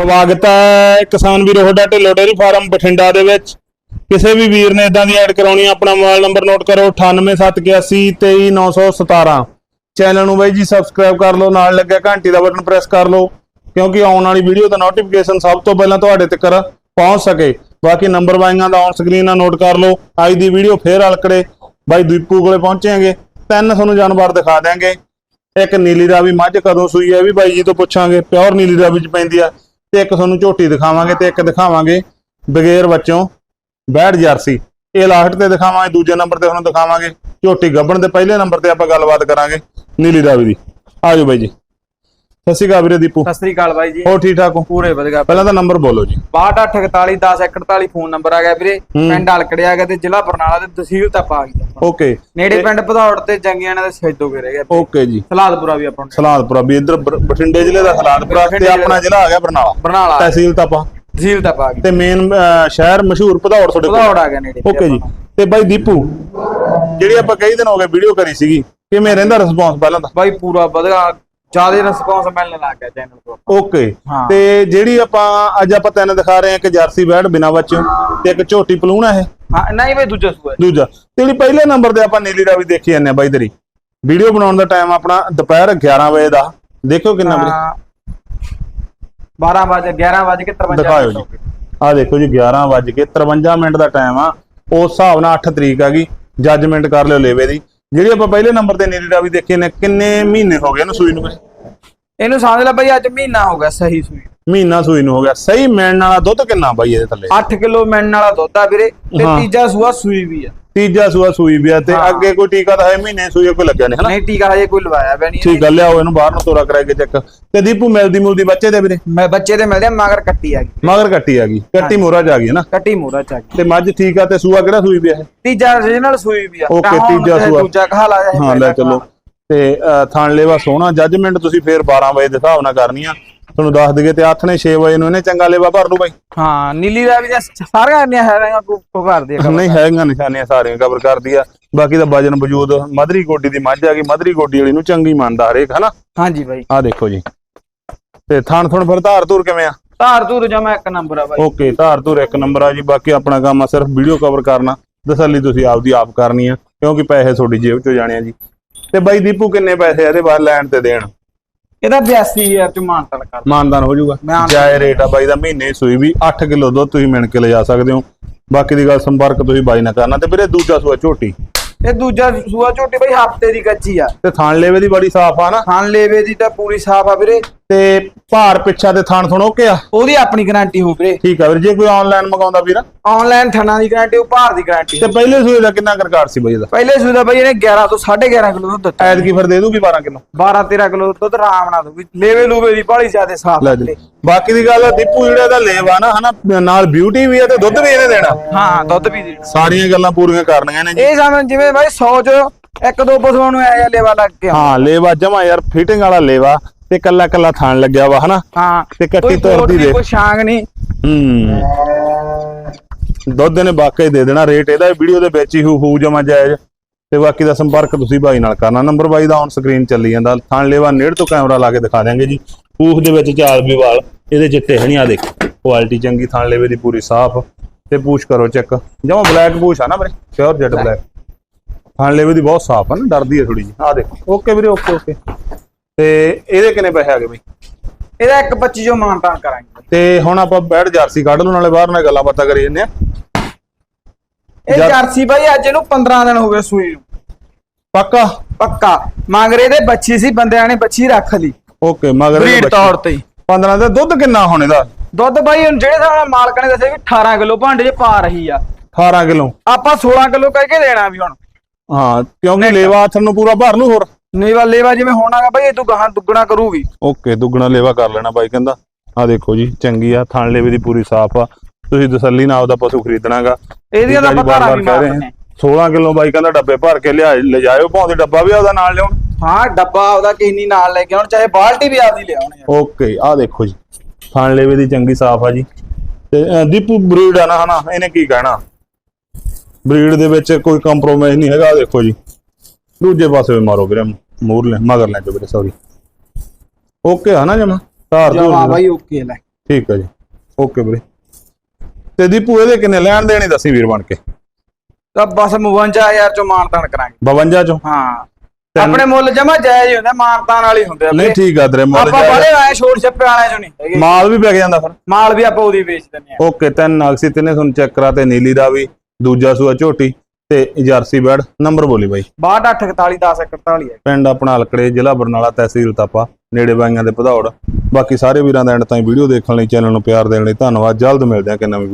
ਸਵਾਗਤ ਹੈ ਕਿਸਾਨ ਵੀਰੋ ਤੁਹਾਡਾ ਢਿੱਲੋਂ ਡੇਰੀ ਫਾਰਮ ਬਠਿੰਡਾ ਦੇ ਵਿੱਚ। ਕਿਸੇ ਵੀ ਵੀਰ ਨੇ ਇਦਾਂ ਦੀ ਐਡ ਕਰਾਉਣੀ ਆ, ਆਪਣਾ ਮੋਬਾਈਲ ਨੰਬਰ ਨੋਟ ਕਰੋ 9871823917 ਚੈਨਲ ਨੂੰ ਬਾਈ ਜੀ ਸਬਸਕ੍ਰਾਈਬ ਕਰ ਲਓ ਨਾਲ ਲੱਗਿਆ ਘੰਟੀ ਦਾ ਬਟਨ ਪ੍ਰੈਸ ਕਰ ਲਓ ਕਿਉਂਕਿ ਆਉਣ ਵਾਲੀ ਵੀਡੀਓ ਦਾ ਨੋਟੀਫਿਕੇਸ਼ਨ ਸਭ ਤੋਂ ਪਹਿਲਾਂ ਤੁਹਾਡੇ ਤੱਕ ਪਹੁੰਚ ਸਕੇ। ਬਾਕੀ ਨੰਬਰ ਵਾਈਆਂ ਦਾ ਔਨ ਸਕਰੀਨ ਨਾਲ ਨੋਟ ਕਰ ਲਓ ਅੱਜ ਦੀ ਵੀਡੀਓ ਫੇਰ ਅਲਕੜੇ ਬਾਈ ਦੀਪੂ ਕੋਲੇ ਪਹੁੰਚਾਂਗੇ ਤਿੰਨ ਤੁਹਾਨੂੰ ਜਾਨਵਰ ਦਿਖਾ ਦਿਆਂਗੇ। ਇੱਕ ਨੀਲੀ ਰਾਵੀ ਮੱਝ ਕਦੋਂ ਸੂਈ ਹੈ ਵੀ ਬਾਈ ਜੀ ਤੋਂ ਪੁੱਛਾਂਗੇ ਪਿਓਰ ਨੀਲੀ ਰਾਵੀ ਚ ਪੈਂਦੀ ਆ। ਤੇ ਇੱਕ ਤੁਹਾਨੂੰ ਝੋਟੀ ਦਿਖਾਵਾਂਗੇ ਤੇ ਇੱਕ ਦਿਖਾਵਾਂਗੇ ਬਗੈਰ ਬੱਚੋਂ ਬੈੜ ਜਰਸੀ। ਇਹ ਲਾਸਟ ਤੇ ਦਿਖਾਵਾਂਗੇ, ਦੂਜੇ ਨੰਬਰ ਤੇ ਤੁਹਾਨੂੰ ਦਿਖਾਵਾਂਗੇ। ਝੋਟੀ ਗੱਬਣ ਦੇ ਪਹਿਲੇ ਨੰਬਰ ਤੇ ਆਪਾਂ ਗੱਲਬਾਤ ਕਰਾਂਗੇ, ਨੀਲੀ ਰਾਵੀ ਦੀ। ਆਜੋ ਬਾਈ ਜੀ। ਸਤਿ ਸ਼੍ਰੀ ਅਕਾਲ ਵੀਰੇ ਦੀਪੂ। ਸਤਿ ਸ੍ਰੀ ਅਕਾਲ ਬਾਈ ਜੀ। ਹੋਰ ਠੀਕ ਠਾਕ ਹੋ? ਪੂਰੇ ਵਧੀਆ। ਪਹਿਲਾਂ ਤਾਂ ਨੰਬਰ ਬੋਲੋ ਜੀ। 62411041 ਫੋਨ ਨੰਬਰ ਆ ਗਿਆ ਵੀਰੇ। ਪਿੰਡ ਹਲਕੜੇ ਆ ਗਿਆ ਤੇ ਜ਼ਿਲ੍ਹਾ ਬਰਨਾਲਾ ਤੇ ਤਹਿਸੀਲ ਤੱਕ ਆ ਗਈ। ਓਕੇ। ਨੇੜੇ ਪਿੰਡ ਭਦੌੜ ਤੇ ਜੰਗੀਆਂ ਦੇ ਸੈਦੋ ਕੇ ਰਹਿ ਗਿਆ ਓਕੇ ਜੀ। ਸਲਾਦਪੁਰਾ ਵੀ ਆਪਾਂ ਸਲਾਦਪੁਰਾ ਵੀ ਇਧਰ ਬਠਿੰਡੇ ਜ਼ਿਲ੍ਹੇ ਦਾ ਸਲਾਦਪੁਰਾ ਤੇ ਆਪਣਾ ਜ਼ਿਲ੍ਹਾ ਆ ਗਿਆ ਬਰਨਾਲਾ। ਬਰਨਾਲਾ ਤਹਿਸੀਲ ਤਾਪਾ ਤਹਿਸੀਲ ਤੱਕ ਆ ਗਈ ਤੇ ਮੇਨ ਸ਼ਹਿਰ ਮਸ਼ਹੂਰ ਭਦੌੜ ਤੁਹਾਡੇ ਕੋਲ। ਭਦੌੜ ਆ ਗਿਆ ਨੇੜੇ ਓਕੇ ਜੀ। ਤੇ ਬਾਈ ਦੀਪੂ ਜਿਹੜੀ ਆਪਾਂ ਕਈ ਦਿਨ ਹੋ ਗਏ ਵੀਡੀਓ ਕਰੀ ਸੀਗੀ ਕਿਵੇਂ ਰਹਿੰਦਾ ਰਿਸਪੌਂਸ ਪਹਿਲਾਂ ਦਾ ਬਾਈ ਪੂਰਾ ਵਧੀਆ। ਜ਼ਿਆਦਾ ਰਿਸਪੌਂਸ ਮਿਲਣ ਲੱਗ ਗਿਆ ਚੈਨਲ ਤੋਂ ਓਕੇ ਹਾਂ। ਤੇ ਜਿਹੜੀ ਆਪਾਂ ਅੱਜ ਆਪਾਂ ਤਿੰਨ ਦਿਖਾ ਰਹੇ ਹਾਂ ਇੱਕ ਜਰਸੀ ਬੈੜ ਬਿਨਾ ਬੱਚਿਓ ਤੇ ਇੱਕ ਝੋਟੀ ਪਲੂਣ ਹੈ ਹਾਂ ਨਹੀਂ ਬਈ ਦੂਜਾ ਸੂਆ। ਦੂਜਾ। ਤੇ ਜਿਹੜੀ ਪਹਿਲੇ ਨੰਬਰ ਤੇ ਆਪਾਂ ਨੀਲੀ ਰਾਵੀ ਦੇਖੀ ਜਾਂਦੇ ਆ ਬਾਈ ਤੇਰੀ। ਵੀਡੀਓ ਬਣਾਉਣ ਦਾ ਟਾਈਮ ਆਪਣਾ ਦੁਪਹਿਰ 11 ਵਜੇ ਦਾ। ਦੇਖੋ ਕਿੰਨਾ ਵੀਰੇ 12 ਵਜੇ 11 ਵਜੇ ਕੇ 53 ਦਿਖਾਓ ਜੀ। ਆ ਦੇਖੋ ਜੀ 11 ਵੱਜ ਕੇ 53 ਮਿੰਟ ਦਾ ਟਾਈਮ ਆ। ਉਸ ਹਿਸਾਬ ਨਾਲ 8 ਤਰੀਕ ਆ ਗਈ। ਜੱਜਮੈਂਟ ਕਰ ਲਿਓ ਲੇਵੇ ਦੀ। ਜਿਹੜੀ ਆਪਾਂ ਪਹਿਲੇ ਨੰਬਰ ਤੇ ਨੀਲੀ ਰਾਵੀ ਦੇਖੀ ਨੇ, ਕਿੰਨੇ ਮਹੀਨੇ ਹੋ ਗਏ ਇਹਨੂੰ ਸੂਈ ਨੂੰ? ਇਹਨੂੰ ਸਮਝ ਲੈ ਬਈ ਅੱਜ ਮਹੀਨਾ ਹੋ ਗਿਆ ਸਹੀ ਸੂਈ। ਮਹੀਨਾ ਸੂਈ ਨੂੰ ਹੋ ਗਿਆ। ਸਹੀ ਮਿਲਣ ਵਾਲਾ ਦੁੱਧ ਕਿੰਨਾ ਬਾਈ ਇਹਦੇ ਥੱਲੇ? 8 ਕਿਲੋ ਮਿਲਣ ਵਾਲਾ ਦੁੱਧ ਆ ਵੀਰੇ ਤੇ ਹਾਂ। ਤੀਜਾ ਸੂਆ ਸੂਈ ਵੀ ਆ। ਤੀਜਾ ਸੂਆ ਸੂਈ ਵੀ ਆ ਤੇ ਹਾਂ। ਅੱਗੇ ਕੋਈ ਟੀਕਾ ਤਾਂ ਹੈ ਮਹੀਨੇ ਸੂਈ ਕੋਈ ਲੱਗਿਆ ਨਹੀਂ ਹਨਾ? ਨਹੀਂ ਟੀਕਾ ਹਜੇ ਕੋਈ ਲਵਾਇਆ ਪਿਆ ਨਹੀਂ। ਠੀਕ ਗੱਲ ਲਿਆਓ ਇਹਨੂੰ ਬਾਹਰ ਨੂੰ ਤੋਰਾ ਕਰਾਏ ਕੇ ਚੈੱਕ ਤੇ ਦੀਪੂ ਮਿਲਦੀ ਮੁਲਦੀ ਬੱਚੇ ਦੇ ਵੀਰੇ? ਮੈਂ ਬੱਚੇ ਦੇ ਮਿਲਦੇ ਆ, ਮਗਰ ਕੱਟੀ ਆ ਗਈ। ਮਗਰ ਕੱਟੀ ਆ ਗਈ। ਕੱਟੀ ਮੋਰਾ ਜਾ ਗਈ ਨਾ ਕੱਟੀ ਮੋਰਾ ਚ ਆ ਗਈ। ਤੇ ਮੱਝ ਠੀਕ ਆ ਤੇ ਸੂਆ ਕਿਹੜਾ ਸੂਈ ਵੀ ਆ ਇਹ? ਤੀਜਾ original ਸੂਈ ਵੀ ਆ। Okay, ਤਾਂ ਹੁਣ ਤੀਜਾ ਸੂਆ। ਦੂਜਾ ਖਾ ਲਾ ਜਾਏ ਹਾਂ ਲੈ ਚਲੋ। ਤੇ ਥਣ ਲੈਵਾ ਸੋਹਣਾ। ਜੱਜਮੈਂਟ ਤੁਸੀਂ ਫੇਰ 12 ਵਜੇ ਦੇ ਹਿਸਾਬ ਨਾਲ ਕਰਨੀ ਆ। ਤੁਹਾਨੂੰ ਦੱਸ ਦਈਏ ਤੇ ਨੇ 6 ਵਜੇ ਨੂੰ ਇਹਨੇ ਚੰਗਾ ਲੈਵਾ ਭਰ ਲੂ ਬਾਈ। ਹਾਂ ਨੀਲੀ ਦਾ ਵੀ ਸਾਰੀਆਂ ਇੰਨੀਆਂ ਹੈਗੀਆਂ ਕੋ ਕੋ ਕਰਦੇ ਆ ਨਹੀਂ ਹੈਗੀਆਂ ਨਿਸ਼ਾਨੀਆਂ ਸਾਰੀਆਂ ਕਵਰ ਕਰਦੀ ਆ। ਬਾਕੀ ਦਾ ਵਜਨ ਵਜੂਦ ਮਧਰੀ ਗੋਡੀ ਦੀ ਮੱਝ ਆ ਗਈ। ਮਧਰੀ ਗੋਡੀ ਵਾਲੀ ਨੂੰ ਚੰਗੀ ਮੰਨਦਾ ਹਰੇਕ ਹਨਾ? ਹਾਂਜੀ ਬਾਈ। ਆ ਦੇਖੋ ਜੀ। ਤੇ ਥਣ ਥਣ ਫਿਰ ਧਾਰ ਧੂਰ ਕਿਵੇਂ ਆ? ਧਾਰ ਧੂਰ ਜਮਾ ਇੱਕ ਨੰਬਰ ਆ ਬਾਈ। ਓਕੇ ਧਾਰ ਧੂਰ ਇੱਕ ਨੰਬਰ ਆ ਜੀ। ਬਾਕੀ ਆਪਣਾ ਕੰਮ ਆ ਸਿਰਫ ਵੀਡੀਓ ਕਵਰ ਕਰਨਾ। ਤਸੱਲੀ ਤੁਸੀਂ ਆਪਦੀ ਆਪ ਕਰਨੀ ਆ ਕਿਉਂਕਿ ਪੈਸੇ ਤੁਹਾਡੀ ਜੇਬ ਚੋਂ ਜਾਣੇ ਆ ਜੀ। ਤੇ ਬਾਈ ਦੀਪੂ ਕਿੰਨੇ ਪੈਸੇ ਇਹਦੇ ਬਾਅਦ ਲੈਣ ਤੇ ਦੇਣ? ਇਹਦਾ 82000 ਚ ਮਾਨਤਲ ਕਰ। ਮਾਨਦਾਨ ਹੋ ਜਾਊਗਾ। ਮਾਨਦਾਨ। ਜਾਇ ਰੇਟ ਆ ਬਾਈ ਦਾ ਮਹੀਨੇ ਦੀ ਸੂਈ ਵੀ 8 ਕਿਲੋ ਦੁੱਧ ਤੁਸੀਂ ਮਿਣ ਕੇ ਲਿਜਾ ਸਕਦੇ ਹੋ। ਬਾਕੀ ਦੀ ਗੱਲ ਸੰਪਰਕ ਤੁਸੀਂ ਬਾਈ ਨਾਲ ਕਰਨਾ। ਤੇ ਵੀਰੇ ਦੂਜਾ ਸੂਆ ਝੋਟੀ। ਇਹ ਦੂਜਾ ਸੂਆ ਝੋਟੀ ਬਾਈ ਹਫ਼ਤੇ ਦੀ ਕੱਚੀ ਆ। ਤੇ ਥਾਣ ਲੇਵੇ ਦੀ ਬੜੀ ਸਾਫ਼ ਆ ਨਾ। ਖਾਣ ਲੇਵੇ ਦੀ ਤਾਂ ਪੂਰੀ ਸਾਫ਼ ਆ ਵੀਰੇ। ਤੇ ਭਾਰ ਪਿੱਛਾ ਤੇ ਥਾਣ ਥਣ ਓਕੇ ਆ? ਉਹਦੀ ਆਪਣੀ ਗਾਰੰਟੀ ਹੋ ਵੀਰੇ। ਠੀਕ ਆ ਵੀਰ ਜੇ ਕੋਈ ਆਨਲਾਈਨ ਮੰਗਾਉਂਦਾ ਵੀਰ? ਆਨਲਾਈਨ ਥਣਾ ਦੀ ਗਾਰੰਟੀ ਉਹ ਭਾਰ ਦੀ ਗਾਰੰਟੀ ਤੇ ਪਹਿਲੇ ਸੂਏ ਦਾ ਕਿੰਨਾ ਕਰਕਾਰ ਸੀ ਬਾਈ ਇਹਦਾ? ਪਹਿਲੇ ਸੂਏ ਦਾ ਬਾਈ ਇਹਨੇ 11 ਤੋਂ 11.5 ਕਿਲੋ ਦੁੱਧ ਦਿੱਤਾ। ਐਤਕੀ ਫਿਰ ਦੇ ਦੂਗੀ 12 ਕਿਲੋ? 12 13 ਕਿਲੋ ਦੁੱਧ ਆਰਾਮ ਨਾਲ ਦੂਗੀ ਲੇਵੇ ਲੂਵੇ ਦੀ ਬਾਲੀ ਜ਼ਿਆਦਾ ਸਾਫ਼ ਲੈ ਜੀ। ਬਾਕੀ ਦੀ ਗੱਲ ਦੀਪੂ ਜਿਹੜਾ ਇਹਦਾ ਲੇਵਾ ਨਾ ਹਨਾ ਨਾਲ ਬਿਊਟੀ ਵੀ ਆ ਤੇ ਦੁੱਧ ਵੀ ਇਹਨੇ ਦੇਣਾ। ਹਾਂ ਦੁੱਧ ਵੀ ਦੀ। ਸਾਰੀਆਂ ਗੱਲਾਂ ਪੂਰੀਆਂ ਕਰਨੀਆਂ ਨੇ ਜੀ। ਇਹ ਸਮਝ ਜਿਵੇਂ ਬਾਈ 100 ਚ ਇੱਕ ਦੋ ਪਸ਼ੂਆਂ ਨੂੰ ਆਇਆ ਲੇਵਾ ਲੱਗ ਗਿਆ। ਹਾਂ ਲੇਵਾ ਜਮਾ ਯਾਰ ਫਿਟਿੰਗ ਵਾਲਾ ਲੇਵਾ। ਤੇ ਕੱਲਾ ਕੱਲਾ ਥਾਣ ਲੱਗਿਆ ਵਾ ਹਨਾ? ਹਾਂ। ਤੇ ਕੱਟੀ ਤੋਰਦੀ ਦੇਖ। ਕੋਈ ਛਾਂਗ ਨਹੀਂ। ਹੂੰ। ਦੁੱਧ ਨੇ ਵਾਕਈ ਦੇ ਦੇਣਾ ਰੇਟ ਇਹਦਾ ਵੀਡੀਓ ਦੇ ਵਿੱਚ ਹੀ ਹੂ ਹੂ ਜਮਾ ਜਾਇਜ਼। ਤੇ ਬਾਕੀ ਦਾ ਸੰਪਰਕ ਤੁਸੀਂ ਬਾਈ ਨਾਲ ਕਰਨਾ। ਨੰਬਰ ਬਾਈ ਦਾ ਔਨ ਸਕਰੀਨ ਚੱਲੀ ਜਾਂਦਾ। ਥਾਣ ਲੇਵਾ ਨੇੜ ਤੋਂ ਕੈਮਰਾ ਲਾ ਕੇ ਦਿਖਾ ਦਿਆਂਗੇ ਜੀ। ਪੂਖ ਦੇ ਵਿੱਚ ਚਾਲ ਵੀ ਵਾਲ ਇਹਦੇ ਚਿੱਟੇ ਹਣੀ ਆ ਦੇਖ। ਕੁਆਲਿਟੀ ਚੰਗੀ ਥਾਣ ਲੇਵੇ ਦੀ ਪੂਰੀ ਸਾਫ਼। ਤੇ ਪੂਛ ਕਰੋ ਚੈੱਕ ਜਮਾ ਬਲੈਕ ਪੂਛ ਆ ਨਾ ਵੀਰੇ ਪਿਓਰ ਜੈਟ ਬਲੈਕ ਥਾਣ ਲੇਵੇ ਦੀ ਬਹੁਤ ਸਾਫ਼ ਆ ਨਾ ਡਰਦੀ ਹੈ ਥੋੜੀ ਜੀ ਆ ਦੇਖੋ। ਓਕੇ ਵੀਰੇ ਓਕੇ ਓਕੇ ਤੇ ਇਹਦੇ ਕਿੰਨੇ ਪੈਸੇ ਆ ਗਏ ਬਈ? ਇਹਦਾ ਇੱਕ 25 ਜੋ ਮਾਨਤਾਨ ਕਰਾਂਗੇ ਤੇ ਹੁਣ ਆਪਾਂ ਬੈਠ ਜਰਸੀ ਕੱਢ ਲਓ ਨਾਲੇ ਬਾਹਰ ਨਾਲ ਗੱਲਾਂ ਬਾਤਾਂ ਕਰੀ ਜੰਨੇ ਆ ਇਹ ਜਰ- ਜਰਸੀ ਬਾਈ ਅੱਜ ਇਹਨੂੰ 15 ਦਿਨ ਹੋ ਗਏ ਸੂਈ ਨੂੰ। ਪੱਕਾ? ਪੱਕਾ। ਮਗਰੇ ਦੇ ਬੱਚੀ ਸੀ ਬੰਦਿਆਂ ਨੇ ਬੱਚੀ ਰੱਖ ਲਈ। ਓਕੇ ਮਗਰ ਬਰੀਡ ਤੌਰ ਤੇ ਹੀ। 15 ਦਾ ਦੁੱਧ ਕਿੰਨਾ ਹੁਣ ਇਹਦਾ? ਦੁੱਧ ਬਾਈ ਹੁਣ ਜਿਹੜੇ ਨਾਲ ਮਾਲਕ ਨੇ ਦੱਸਿਆ ਵੀ 18 ਕਿਲੋ ਭਾਂਡੇ 'ਚ ਪਾ ਰਹੀ ਆ। 18 ਕਿਲੋ। ਆਪਾਂ 16 ਕਿਲੋ ਕਹਿ ਕੇ ਦੇਣਾ ਵੀ ਹੁਣ। ਹਾਂ ਕਿਉਂਕਿ ਲੇਵਾ ਹੱਥ ਨੂੰ ਪੂਰਾ ਭਰ ਲੂ ਹੋਰ। ਨੀਵਾ ਲੇਵਾ ਜਿਵੇਂ ਹੋਣਾਗਾ ਬਾਈ ਇਹ ਤੋਂ ਗਾਹਾਂ ਦੁੱਗਣਾ ਕਰੂਗੀ। ਓਕੇ ਦੁੱਗਣਾ ਲੇਵਾ ਕਰ ਲੈਣਾ ਬਾਈ ਕਹਿੰਦਾ। ਆ ਦੇਖੋ ਜੀ ਚੰਗੀ ਆ ਥਣ ਲੇਵੇ ਦੀ ਪੂਰੀ ਸਾਫ਼ ਆ। ਤੁਸੀਂ ਤਸੱਲੀ ਨਾਲ ਆਪਦਾ ਪਸ਼ੂ ਖਰੀਦਣਾਗਾ। ਇਹਦੀਆਂ ਤਾਂ ਪਤਾ ਵੀ ਮਾਰਦੇ ਨੇ। 16 ਕਿਲੋ ਬਾਈ ਕਹਿੰਦਾ ਡੱਬੇ ਭਰ ਕੇ ਲਿਆ ਲੈ ਜਾਇਓ ਭਾਵੇਂ ਡੱਬਾ ਵੀ ਉਹਦਾ ਨਾਲ ਲਿਆਉਣ। ਹਾਂ ਡੱਬਾ ਕਿਸੇ ਨਹੀਂ ਨਾਲ ਲੈ ਕੇ ਆਉਣ ਚਾਹੇ ਬਾਲਟੀ ਵੀ ਆਪਦੀ ਲਿਆਉਣ ਓਕੇ ਆ ਦੇਖੋ ਜੀ ਥਣ ਲੇਵੇ ਦੀ ਚੰਗੀ ਸਾਫ਼ ਆ ਜੀ। ਤੇ ਦੀਪੂ ਬਰੀਡ ਆ ਨਾ ਹਨਾ ਇਹਨੇ ਕੀ ਕਹਿਣਾ? ਬਰੀਡ ਦੇ ਵਿੱਚ ਕੋਈ ਕੰਪਰੋਮਾਈਜ਼ ਨਹੀਂ ਹੈਗਾ ਦੇਖੋ ਜੀ। ਦੂਜੇ ਪਾਸੇ ਵੀ ਮਾਰੋ ਵੀਰੇ ਮੂਰ ਲੈ ਮਗਰ ਲੈ ਜੋ ਵੀਰੇ ਸੌਰੀ ਓਕੇ ਆ ਨਾ ਜਮਾ? ਧਾਰ ਧੂਰ ਜਮਾ ਬਾਈ ਓਕੇ ਲੈ। ਠੀਕ ਹੈ ਜੀ। ਓਕੇ ਵੀਰੇ। ਤੇ ਦੀਪੂ ਇਹਦੇ ਕਿੰਨੇ ਲੈਣ ਦੇਣੀ ਦੱਸੀ ਵੀਰ ਬਣ ਕੇ? ਤਾਂ ਬਸ 52000 ਚੋਂ ਮਾਨਤਾਨ ਕਰਾਂਗੇ। 52 ਚੋਂ? ਹਾਂ। ਆਪਣੇ ਮੁੱਲ ਜਮਾ ਜਾਇਜ਼ ਹੀ ਹੁੰਦਾ ਮਾਨਤਾਨ ਵਾਲੇ ਹੁੰਦੇ ਆ ਨਹੀਂ। ਠੀਕ ਆ ਤੇਰੇ ਮੁੱਲ ਆਪਾਂ। ਬੜੇ ਆਏ ਛੋਟ ਛੱਪੇ ਵਾਲਿਆਂ ਚੋਂ ਨਹੀਂ ਮਾਲ ਵੀ ਵਿਕ ਜਾਂਦਾ ਫਿਰ। ਮਾਲ ਵੀ ਆਪਾਂ ਉਹਦੀ ਵੇਚ ਦਿੰਦੇ ਆ ਓਕੇ ਤਿੰਨ ਨਾਗਸੀ ਤਿੰਨੇ ਤੁਹਾਨੂੰ ਚੈੱਕ ਕਰਾ ਤੇ ਨੀਲੀ ਦਾ ਵੀ ਦੂਜਾ ਸੂਆ ਝੋਟੀ। ਤੇ ਜਰਸੀ ਬੈਡ ਨੰਬਰ ਬੋਲੀ ਬਾਈ। 6241 1041 ਹੈ। ਪਿੰਡ ਆਪਣਾ ਹਲਕੜੇ ਜ਼ਿਲ੍ਹਾ ਬਰਨਾਲਾ ਤਹਿਸੀਲ ਤਾਪਾ ਨੇੜੇ ਬਾਈਆਂ ਦੇ ਭਦੌੜ। ਬਾਕੀ ਸਾਰੇ ਵੀਰਾਂ ਦਾ ਐਂਡ ਤਾਈਂ ਵੀਡੀਓ ਦੇਖਣ ਲਈ ਚੈਨਲ ਨੂੰ ਪਿਆਰ ਦੇਣ ਲਈ ਧੰਨਵਾਦ। ਜਲਦ ਮਿਲਦੇ ਹਾਂ ਕਿ ਨਵੀਂ